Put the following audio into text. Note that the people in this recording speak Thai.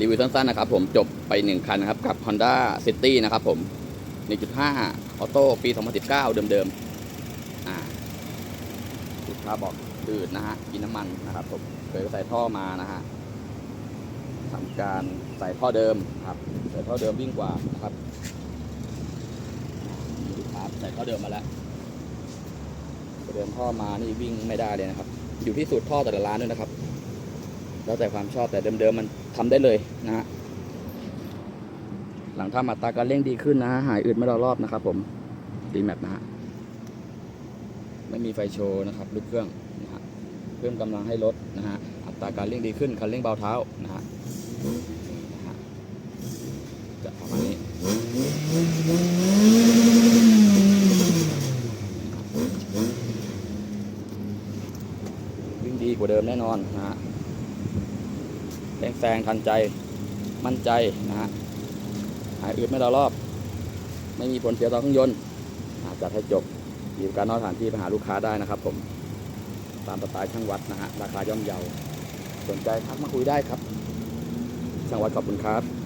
รีวิวสั้นๆนะครับผมจบไป 1 คันนะครับ กับ Honda City นะครับผม 1.5 ออโต้ปี 2019 เดิมๆอ่าลูกค้าบอกอืดนะฮะกินน้ำมันนะครับผมเคยใส่ท่อมานะฮะทำการใส่ท่อเดิมครับ ใส่ท่อเดิมวิ่งกว่านะครับใส่ท่อเดิมมาแล้วเดิมท่อมานี่วิ่งไม่ได้เลยนะครับ อยู่ที่สูตรท่อแต่ละร้านด้วยนะครับ แล้วแต่ความชอบแต่เดิมๆมันทำได้เลยนะฮะหลังทำอัตราการเร่งดีขึ้นนะฮะหายอืดไม่รอรอบนะครับ ผมดีแมปนะฮะไม่มีไฟโชว์นะครับลูกเครื่องนะฮะเพิ่มกำลังให้รถนะฮะอัตราการเร่งดีขึ้นคันเร่งเบาเท้านะฮะนะฮะจะประมาณนี้วิ่งดีกว่าเดิมแน่นอนนะฮะ แรงแซงทันใจมั่นใจนะฮะหายอืดไม่รอรอบ ไม่มีผลเสียต่อเครื่องยนต์อาจัดให้จบมีการนอกสถานที่ไปหาลูกค้าได้นะครับ ผมตามสไตล์ช่างวัดนะฮะราคาย่อมเยาสนใจทักมาคุยได้ครับช่างวัดขอบคุณครับ